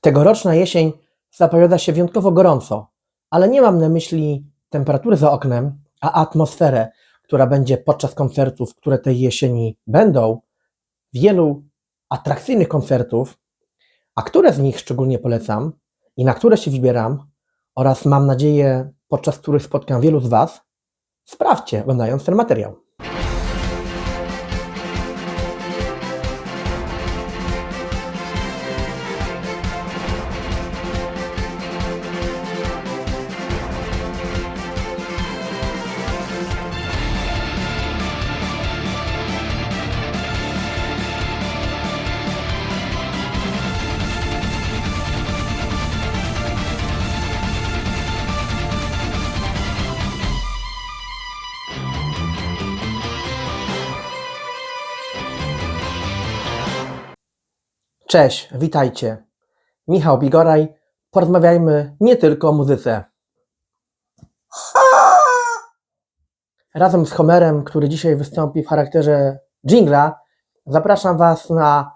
Tegoroczna jesień zapowiada się wyjątkowo gorąco, ale nie mam na myśli temperatury za oknem, a atmosferę, która będzie podczas koncertów, które tej jesieni będą. Wielu atrakcyjnych koncertów, a które z nich szczególnie polecam i na które się wybieram oraz mam nadzieję, podczas których spotkam wielu z Was, sprawdźcie oglądając ten materiał. Cześć, witajcie. Michał Bigoraj. Porozmawiajmy nie tylko o muzyce. Razem z Homerem, który dzisiaj wystąpi w charakterze jingla, zapraszam Was na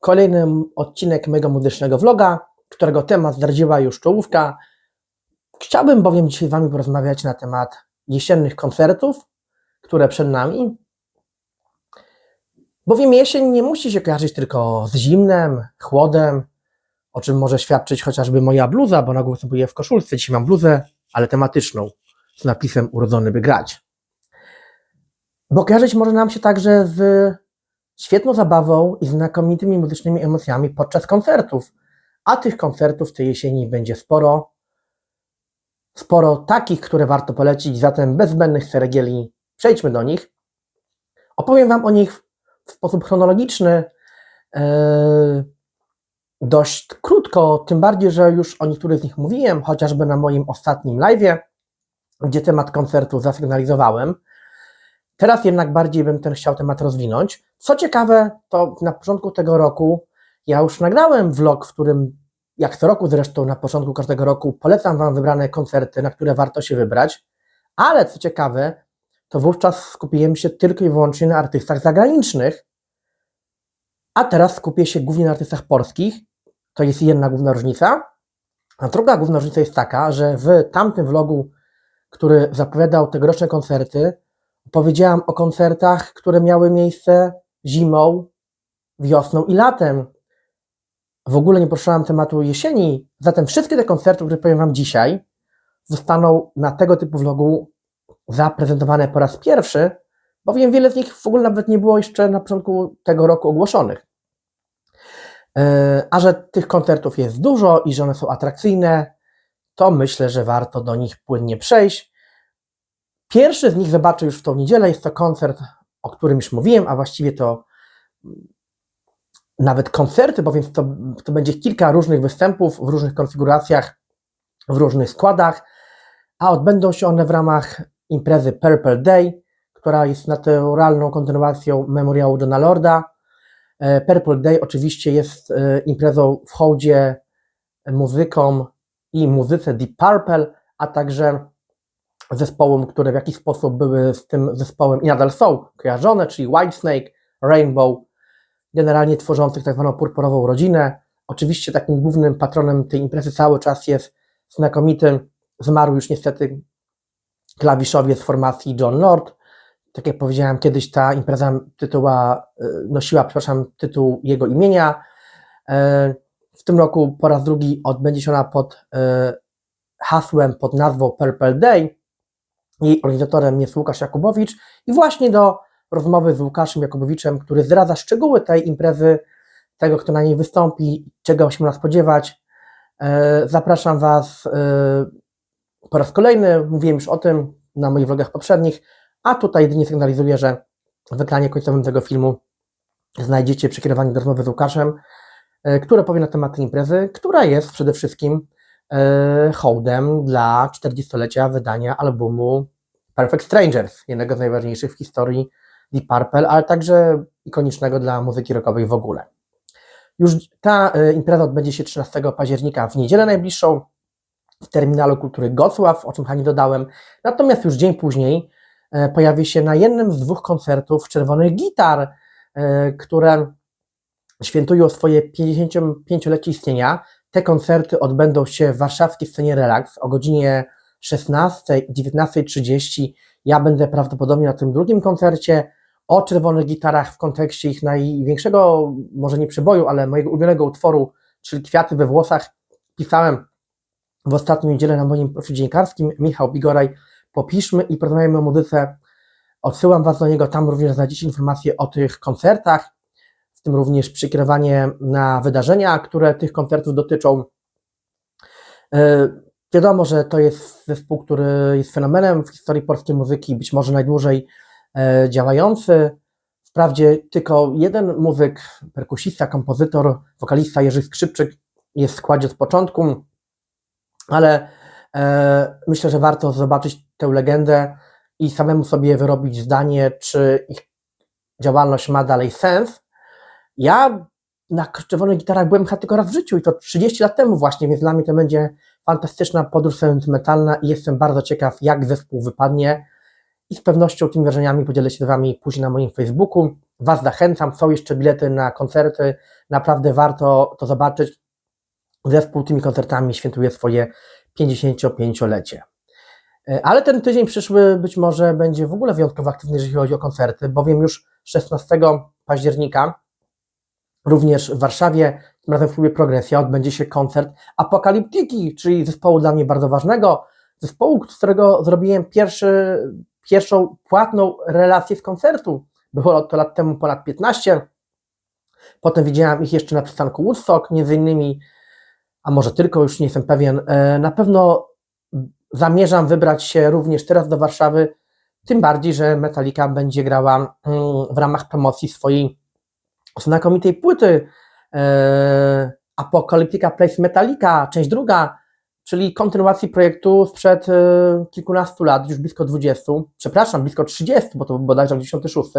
kolejny odcinek mego muzycznego vloga, którego temat zdradziła już czołówka. Chciałbym bowiem dzisiaj z Wami porozmawiać na temat jesiennych koncertów, które przed nami, Bowiem jesień nie musi się kojarzyć tylko z zimnem, chłodem, o czym może świadczyć chociażby moja bluza, bo na ogół występuję w koszulce. Dzisiaj mam bluzę, ale tematyczną, z napisem urodzony by grać. Bo kojarzyć może nam się także z świetną zabawą i znakomitymi muzycznymi emocjami podczas koncertów. A tych koncertów tej jesieni będzie sporo. Sporo takich, które warto polecić, zatem bez zbędnych ceregieli przejdźmy do nich. Opowiem Wam o nich w sposób chronologiczny, e, dość krótko, tym bardziej, że już o niektórych z nich mówiłem, chociażby na moim ostatnim live'ie, gdzie temat koncertu zasygnalizowałem. Teraz jednak bardziej bym ten chciał temat rozwinąć. Co ciekawe, to na początku tego roku ja już nagrałem vlog, w którym, jak co roku zresztą, na początku każdego roku polecam Wam wybrane koncerty, na które warto się wybrać, ale co ciekawe, to wówczas skupiłem się tylko i wyłącznie na artystach zagranicznych, a teraz skupię się głównie na artystach polskich. To jest jedna główna różnica. A druga główna różnica jest taka, że w tamtym vlogu, który zapowiadał tegoroczne koncerty, powiedziałam o koncertach, które miały miejsce zimą, wiosną i latem. W ogóle nie poruszałam tematu jesieni, zatem wszystkie te koncerty, które powiem Wam dzisiaj, zostaną na tego typu vlogu zaprezentowane po raz pierwszy, bowiem wiele z nich w ogóle nawet nie było jeszcze na początku tego roku ogłoszonych. E, a że tych koncertów jest dużo i że one są atrakcyjne, to myślę, że warto do nich płynnie przejść. Pierwszy z nich zobaczę już w tą niedzielę. Jest to koncert, o którym już mówiłem, a właściwie to nawet koncerty, bowiem to, to będzie kilka różnych występów w różnych konfiguracjach, w różnych składach, a odbędą się one w ramach imprezy Purple Day, która jest naturalną kontynuacją memoriału Johna Lorda. E, Purple Day oczywiście jest e, imprezą w hołdzie muzykom i muzyce Deep Purple, a także zespołom, które w jakiś sposób były z tym zespołem i nadal są kojarzone, czyli Whitesnake, Rainbow, generalnie tworzących tak zwaną purpurową rodzinę. Oczywiście takim głównym patronem tej imprezy cały czas jest znakomity, zmarł już niestety klawiszowiec formacji John Lord. Tak jak powiedziałem, kiedyś ta impreza tytuła, e, nosiła, przepraszam, tytuł jego imienia. E, w tym roku po raz drugi odbędzie się ona pod e, hasłem, pod nazwą Purple Day. Jej organizatorem jest Łukasz Jakubowicz i właśnie do rozmowy z Łukaszem Jakubowiczem, który zdradza szczegóły tej imprezy, tego, kto na niej wystąpi, czego się można spodziewać. Zapraszam Was po raz kolejny, mówiłem już o tym na moich vlogach poprzednich, a tutaj jedynie sygnalizuję, że w ekranie końcowym tego filmu znajdziecie przekierowanie do rozmowy z Łukaszem, e, które powie na temat tej imprezy, która jest przede wszystkim e, hołdem dla 40-lecia wydania albumu Perfect Strangers, jednego z najważniejszych w historii Deep Purple, ale także ikonicznego dla muzyki rockowej w ogóle. Już ta e, impreza odbędzie się 13 października w niedzielę najbliższą, w terminalu kultury Gocław, o czym Hani dodałem. Natomiast już dzień później e, pojawi się na jednym z dwóch koncertów czerwonych gitar, e, które świętują swoje 55-lecie istnienia. Te koncerty odbędą się w warszawskiej scenie Relax o godzinie 16 i 19.30. Ja będę prawdopodobnie na tym drugim koncercie o czerwonych gitarach w kontekście ich największego, może nie przeboju, ale mojego ulubionego utworu, czyli Kwiaty we włosach. Pisałem w ostatnią niedzielę na moim profilu dziennikarskim Michał Bigoraj. Popiszmy i porozmawiajmy o muzyce. Odsyłam Was do niego, tam również znajdziecie informacje o tych koncertach, w tym również przykierowanie na wydarzenia, które tych koncertów dotyczą. Yy, wiadomo, że to jest zespół, który jest fenomenem w historii polskiej muzyki, być może najdłużej yy, działający. Wprawdzie tylko jeden muzyk, perkusista, kompozytor, wokalista Jerzy Skrzypczyk jest w składzie od początku, ale e, myślę, że warto zobaczyć tę legendę i samemu sobie wyrobić zdanie, czy ich działalność ma dalej sens. Ja na czerwonych gitarach byłem chyba tylko raz w życiu i to 30 lat temu właśnie, więc dla mnie to będzie fantastyczna podróż sentymentalna i jestem bardzo ciekaw, jak zespół wypadnie i z pewnością tymi wrażeniami podzielę się z Wami później na moim Facebooku. Was zachęcam, są jeszcze bilety na koncerty, naprawdę warto to zobaczyć. Zespół tymi koncertami świętuje swoje 55-lecie. E, ale ten tydzień przyszły być może będzie w ogóle wyjątkowo aktywny, jeżeli chodzi o koncerty, bowiem już 16 października również w Warszawie, tym razem w klubie Progresja, odbędzie się koncert Apokaliptiki, czyli zespołu dla mnie bardzo ważnego, zespołu, z którego zrobiłem pierwszy, pierwszą płatną relację z koncertu. Było to lat temu ponad 15. Potem widziałem ich jeszcze na przystanku Woodstock, między innymi, a może tylko, już nie jestem pewien. E, na pewno zamierzam wybrać się również teraz do Warszawy, tym bardziej, że Metallica będzie grała mm, w ramach promocji swojej znakomitej płyty e, Apocalyptica Place Metallica, część druga, czyli kontynuacji projektu sprzed e, kilkunastu lat, już blisko 20, przepraszam, blisko 30, bo to był bodajże w 96,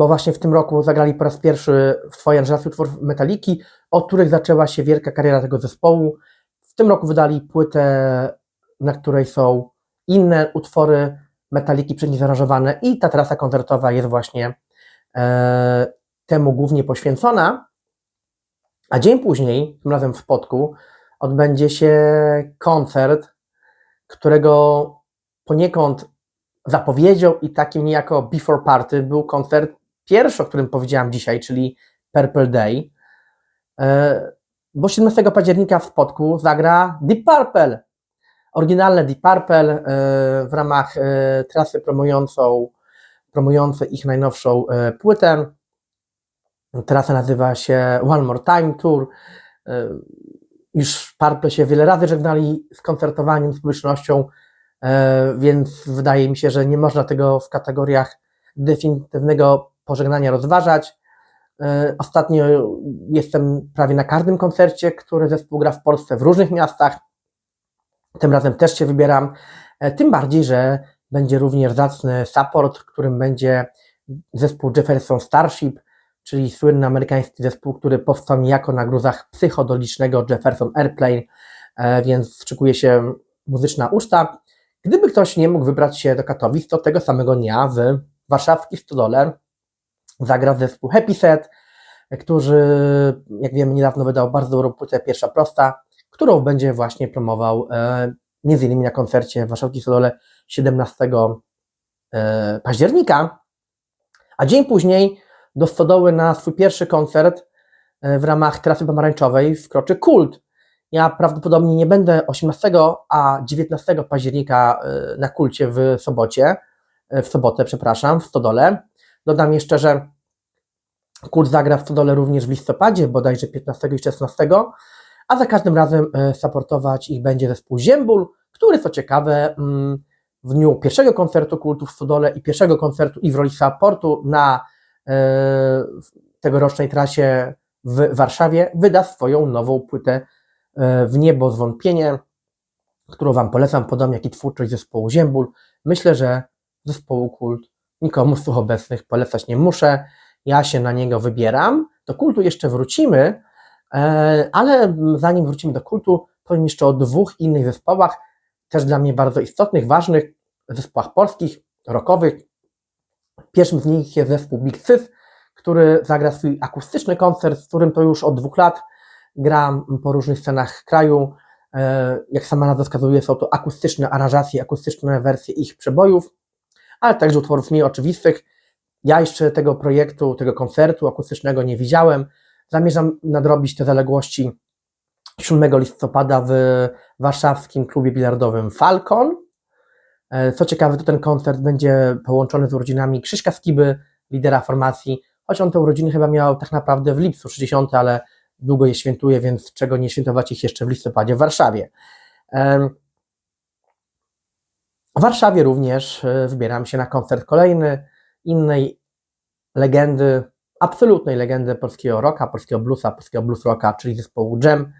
bo właśnie w tym roku zagrali po raz pierwszy w swojej aranżacji utworów Metaliki, od których zaczęła się wielka kariera tego zespołu. W tym roku wydali płytę, na której są inne utwory Metaliki przed nich i ta trasa koncertowa jest właśnie e, temu głównie poświęcona. A dzień później, tym razem w Spodku, odbędzie się koncert, którego poniekąd zapowiedzią i takim niejako before party był koncert pierwszy, o którym powiedziałam dzisiaj, czyli Purple Day, e, bo 17 października w Spodku zagra Deep Purple. Oryginalne Deep Purple e, w ramach e, trasy promującą, promujące ich najnowszą płytę. Trasa nazywa się One More Time Tour. Już Purple się wiele razy żegnali z koncertowaniem, z publicznością, więc wydaje mi się, że nie można tego w kategoriach definitywnego pożegnania rozważać. E, ostatnio jestem prawie na każdym koncercie, który zespół gra w Polsce w różnych miastach. Tym razem też się wybieram. E, tym bardziej, że będzie również zacny support, którym będzie zespół Jefferson Starship, czyli słynny amerykański zespół, który powstał niejako na gruzach psychodolicznego Jefferson Airplane, e, więc szykuje się muzyczna uczta. Gdyby ktoś nie mógł wybrać się do Katowic, to tego samego dnia w warszawskiej Stodole zagra zespół Happy Set, który, jak wiemy, niedawno wydał bardzo dobrą płytę Pierwsza Prosta, którą będzie właśnie promował e, między innymi na koncercie w Warszawskiej Stodole 17 e, października, a dzień później do Stodoły na swój pierwszy koncert e, w ramach Trasy Pomarańczowej wkroczy Kult. Ja prawdopodobnie nie będę 18, a 19 października na Kulcie w sobocie, w sobotę, przepraszam, w Stodole. Dodam jeszcze, że Kult zagra w Stodole również w listopadzie, bodajże 15 i 16, a za każdym razem e, supportować ich będzie zespół Ziembul, który co ciekawe mm, w dniu pierwszego koncertu Kultu w Stodole i pierwszego koncertu i w roli supportu na e, tegorocznej trasie w Warszawie wyda swoją nową płytę e, w niebo zwątpienie, którą Wam polecam, podobnie jak i twórczość zespołu Ziembul. Myślę, że zespołu Kult nikomu z tych obecnych polecać nie muszę. Ja się na niego wybieram. Do kultu jeszcze wrócimy, e, ale zanim wrócimy do kultu, powiem jeszcze o dwóch innych zespołach, też dla mnie bardzo istotnych, ważnych zespołach polskich, rockowych. Pierwszym z nich jest zespół Big Sys, który zagra swój akustyczny koncert, z którym to już od dwóch lat gram po różnych scenach kraju. E, Jak sama nazwa wskazuje, są to akustyczne aranżacje, akustyczne wersje ich przebojów, ale także utworów mniej oczywistych. Ja jeszcze tego projektu, tego koncertu akustycznego nie widziałem. Zamierzam nadrobić te zaległości 7 listopada w warszawskim klubie bilardowym Falcon. E, Co ciekawe, to ten koncert będzie połączony z urodzinami Krzyśka Skiby, lidera formacji, choć on te urodziny chyba miał tak naprawdę w lipcu 60, ale długo je świętuje, więc czego nie świętować ich jeszcze w listopadzie w Warszawie. W Warszawie również e, wybieram się na koncert kolejny innej legendy, absolutnej legendy polskiego rocka, polskiego bluesa, polskiego blues rocka, czyli zespołu Jam,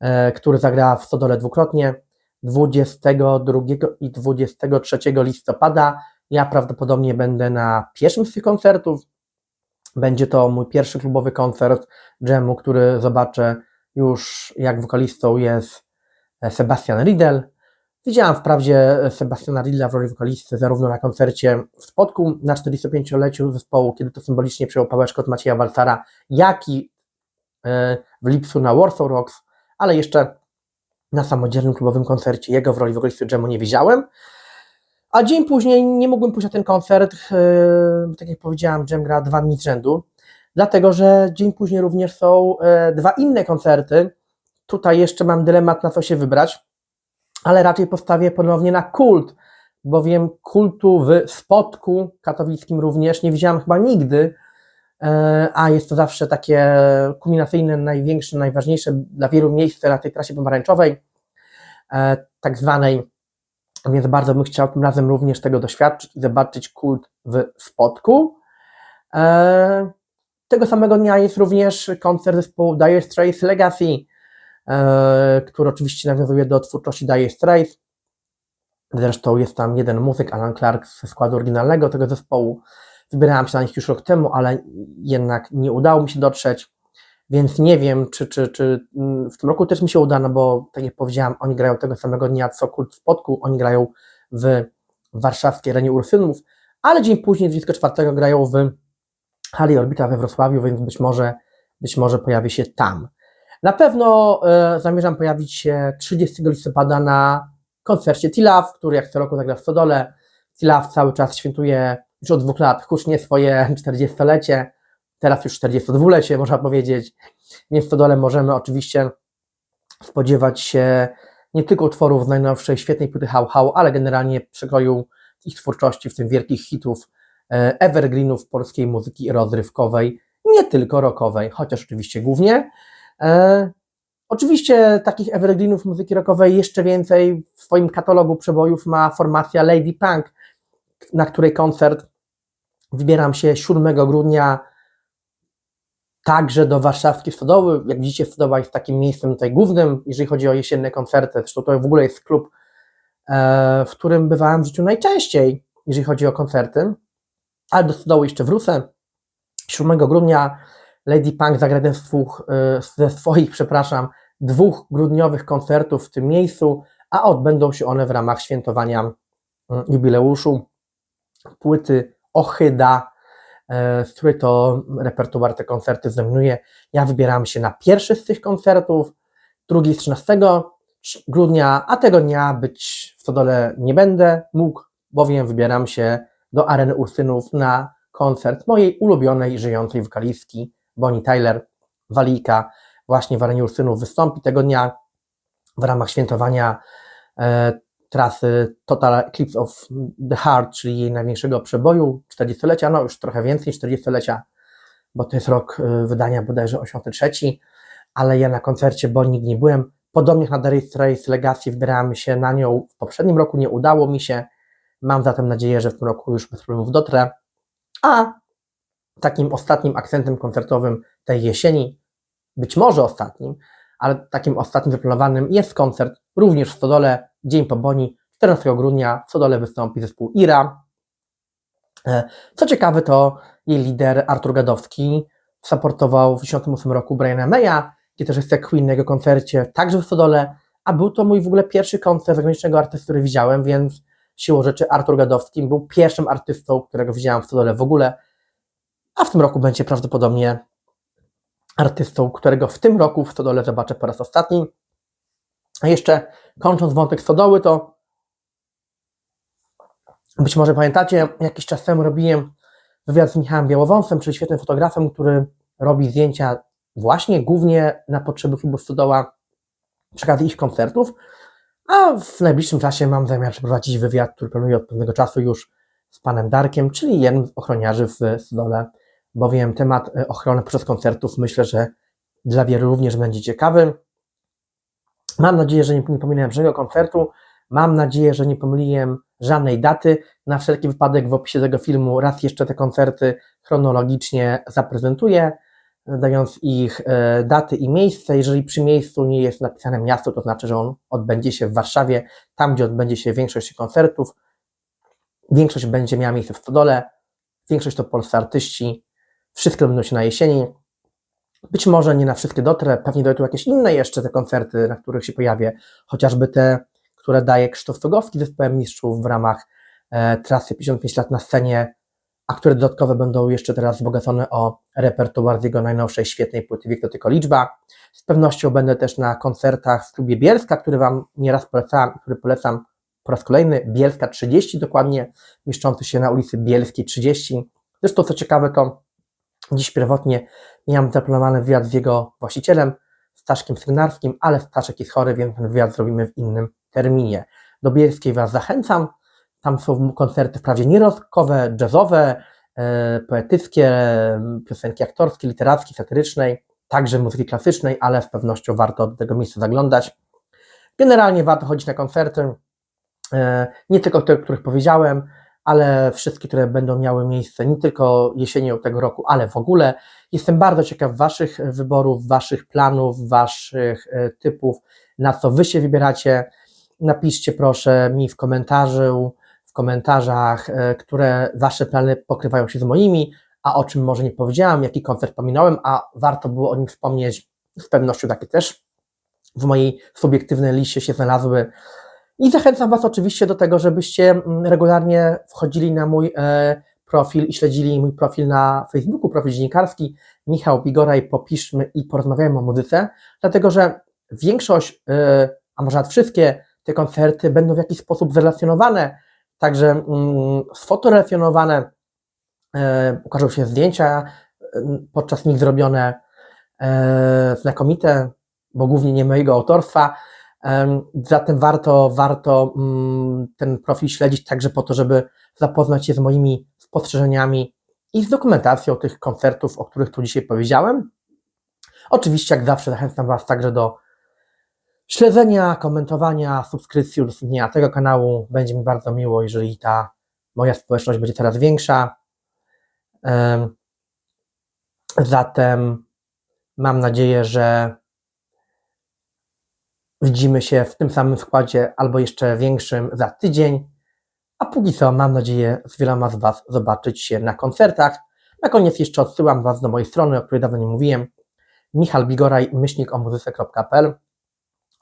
e, który zagra w Stodole dwukrotnie 22 i 23 listopada. Ja prawdopodobnie będę na pierwszym z tych koncertów. Będzie to mój pierwszy klubowy koncert Jamu, który zobaczę już jak wokalistą jest e, Sebastian Riedel. Widziałam wprawdzie Sebastiana Riedla w roli wokalisty zarówno na koncercie w Spodku na 45-leciu zespołu, kiedy to symbolicznie przejął pałeczkę od Macieja Walcara, jak i e, w lipcu na Warsaw Rocks, ale jeszcze na samodzielnym klubowym koncercie jego w roli wokalisty Jamu nie widziałem. A dzień później nie mógłbym pójść na ten koncert, e, tak jak powiedziałam, Jam gra dwa dni z rzędu, dlatego że dzień później również są e, dwa inne koncerty. Tutaj jeszcze mam dylemat na co się wybrać, ale raczej postawię ponownie na kult, bowiem kultu w Spodku katowickim również nie widziałam chyba nigdy, e, a jest to zawsze takie kulminacyjne, największe, najważniejsze dla wielu miejsce na tej trasie pomarańczowej, e, tak zwanej, więc bardzo bym chciał tym razem również tego doświadczyć i zobaczyć kult w Spodku. E, Tego samego dnia jest również koncert zespołu Dire Straits Legacy, który oczywiście nawiązuje do twórczości Dire Straits. Zresztą jest tam jeden muzyk, Alan Clark ze składu oryginalnego tego zespołu. Wybierałem się na nich już rok temu, ale jednak nie udało mi się dotrzeć, więc nie wiem, czy, czy, czy mm, w tym roku też mi się uda, no bo tak jak powiedziałam, oni grają tego samego dnia co Kult w Spodku, oni grają w warszawskiej arenie Ursynów, ale dzień później, 24 grają w hali Orbita we Wrocławiu, więc być może, być może pojawi się tam. Na pewno e, zamierzam pojawić się 30 listopada na koncercie Tilaf, który jak co roku zagra w Stodole. Tilaf cały czas świętuje już od dwóch lat hucznie swoje 40-lecie, teraz już 42-lecie można powiedzieć, więc w Stodole możemy oczywiście spodziewać się nie tylko utworów z najnowszej świetnej płyty How How, ale generalnie przekroju ich twórczości, w tym wielkich hitów, e, evergreenów polskiej muzyki rozrywkowej, nie tylko rockowej, chociaż oczywiście głównie. E, Oczywiście takich evergreenów muzyki rockowej jeszcze więcej w swoim katalogu przebojów ma formacja Lady Punk, na której koncert wybieram się 7 grudnia także do warszawskiej Stodoły. Jak widzicie, Stodoła jest takim miejscem tutaj głównym, jeżeli chodzi o jesienne koncerty. Zresztą to w ogóle jest klub, e, w którym bywałem w życiu najczęściej, jeżeli chodzi o koncerty. Ale do Stodoły jeszcze wrócę. 7 grudnia Lady Punk zagra dwóch, ze swoich, przepraszam, dwóch grudniowych koncertów w tym miejscu, a odbędą się one w ramach świętowania mm, jubileuszu płyty Ochyda, e, z której to repertuar te koncerty zdominuje. Ja wybieram się na pierwszy z tych koncertów, drugi z 13 grudnia, a tego dnia być w Stodole nie będę mógł, bowiem wybieram się do areny Ursynów na koncert mojej ulubionej, żyjącej wokalistki Bonnie Tyler, Walika, właśnie w arenie Ursynów wystąpi tego dnia w ramach świętowania e, trasy Total Eclipse of the Heart, czyli jej największego przeboju 40-lecia, no już trochę więcej 40-lecia, bo to jest rok e, wydania bodajże 83, ale ja na koncercie Bonnie nie byłem. Podobnie na Dire Straits Legacy wybierałem się na nią w poprzednim roku, nie udało mi się. Mam zatem nadzieję, że w tym roku już bez problemów dotrę. A takim ostatnim akcentem koncertowym tej jesieni, być może ostatnim, ale takim ostatnim zaplanowanym jest koncert również w Stodole, dzień po Boni, 14 grudnia w Stodole wystąpi zespół Ira. E, Co ciekawe, to jej lider Artur Gadowski supportował w 1998 roku Briana Maya, gdzie też jest Queen na jego koncercie, także w Stodole, a był to mój w ogóle pierwszy koncert zagranicznego artysty, który widziałem, więc siłą rzeczy Artur Gadowski był pierwszym artystą, którego widziałem w Stodole w ogóle. A w tym roku będzie prawdopodobnie artystą, którego w tym roku w Stodole zobaczę po raz ostatni. A jeszcze kończąc wątek Stodoły, to być może pamiętacie, jakiś czas temu robiłem wywiad z Michałem Białowąsem, czyli świetnym fotografem, który robi zdjęcia właśnie głównie na potrzeby klubu Stodoła przy okazji ich koncertów, a w najbliższym czasie mam zamiar przeprowadzić wywiad, który planuję od pewnego czasu już z panem Darkiem, czyli jednym z ochroniarzy w Stodole, bowiem temat e, ochrony podczas koncertów myślę, że dla wielu również będzie ciekawy. Mam nadzieję, że nie, nie pomyliłem żadnego koncertu. Mam nadzieję, że nie pomyliłem żadnej daty. Na wszelki wypadek w opisie tego filmu raz jeszcze te koncerty chronologicznie zaprezentuję, dając ich e, daty i miejsce. Jeżeli przy miejscu nie jest napisane miasto, to znaczy, że on odbędzie się w Warszawie, tam gdzie odbędzie się większość koncertów. Większość będzie miała miejsce w Stodole, większość to polscy artyści. Wszystkie będą się na jesieni. Być może nie na wszystkie dotrę, pewnie dojdą jakieś inne jeszcze te koncerty, na których się pojawię, chociażby te, które daje Krzysztof Stogowski zespołem mistrzów w ramach e, trasy 55 lat na scenie, a które dodatkowo będą jeszcze teraz wzbogacone o repertuar z jego najnowszej świetnej płyty Wiek to tylko liczba. Z pewnością będę też na koncertach w klubie Bielska, który Wam nieraz polecałem, który polecam po raz kolejny, Bielska 30 dokładnie, mieszczący się na ulicy Bielskiej 30. Zresztą co ciekawe to Dziś pierwotnie miałem zaplanowany wywiad z jego właścicielem, Staszkiem Sygnarskim, ale Staszek jest chory, więc ten wywiad zrobimy w innym terminie. Do Bielskiej Was zachęcam. Tam są koncerty wprawdzie nierozkowe, jazzowe, e, poetyckie, piosenki aktorskie, literackie, satyrycznej, także muzyki klasycznej, ale z pewnością warto do tego miejsca zaglądać. Generalnie warto chodzić na koncerty, e, nie tylko te, o których powiedziałem, ale wszystkie, które będą miały miejsce nie tylko jesienią tego roku, ale w ogóle. Jestem bardzo ciekaw Waszych wyborów, Waszych planów, Waszych e, typów, na co Wy się wybieracie. Napiszcie proszę mi w komentarzu, w komentarzach, e, które Wasze plany pokrywają się z moimi, a o czym może nie powiedziałam, jaki koncert pominąłem, a warto było o nim wspomnieć. Z pewnością takie też w mojej subiektywnej liście się znalazły i zachęcam Was oczywiście do tego, żebyście mm, regularnie wchodzili na mój e, profil i śledzili mój profil na Facebooku, profil dziennikarski. Michał Bigora i popiszmy i porozmawiajmy o muzyce, dlatego że większość, e, a może nawet wszystkie te koncerty będą w jakiś sposób zrelacjonowane, także mm, sfotorelacjonowane, e, ukażą się zdjęcia podczas nich zrobione znakomite, bo głównie nie mojego autorstwa, Zatem warto, warto mm, ten profil śledzić także po to, żeby zapoznać się z moimi spostrzeżeniami i z dokumentacją tych koncertów, o których tu dzisiaj powiedziałem. Oczywiście, jak zawsze, zachęcam Was także do śledzenia, komentowania, subskrypcji, udostępnienia tego kanału. Będzie mi bardzo miło, jeżeli ta moja społeczność będzie coraz większa. Zatem mam nadzieję, że Widzimy się w tym samym składzie albo jeszcze większym za tydzień. A póki co mam nadzieję z wieloma z Was zobaczyć się na koncertach. Na koniec jeszcze odsyłam Was do mojej strony, o której dawno nie mówiłem. Michal Bigoraj, myślnik o muzyce.pl.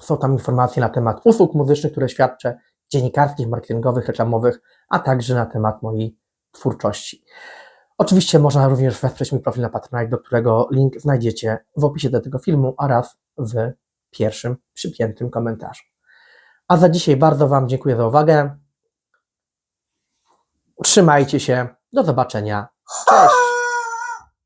Są tam informacje na temat usług muzycznych, które świadczę, dziennikarskich, marketingowych, reklamowych, a także na temat mojej twórczości. Oczywiście można również wesprzeć mój profil na Patronite, do którego link znajdziecie w opisie do tego filmu oraz w pierwszym przypiętym komentarzu. A za dzisiaj bardzo Wam dziękuję za uwagę. Trzymajcie się. Do zobaczenia. Cześć.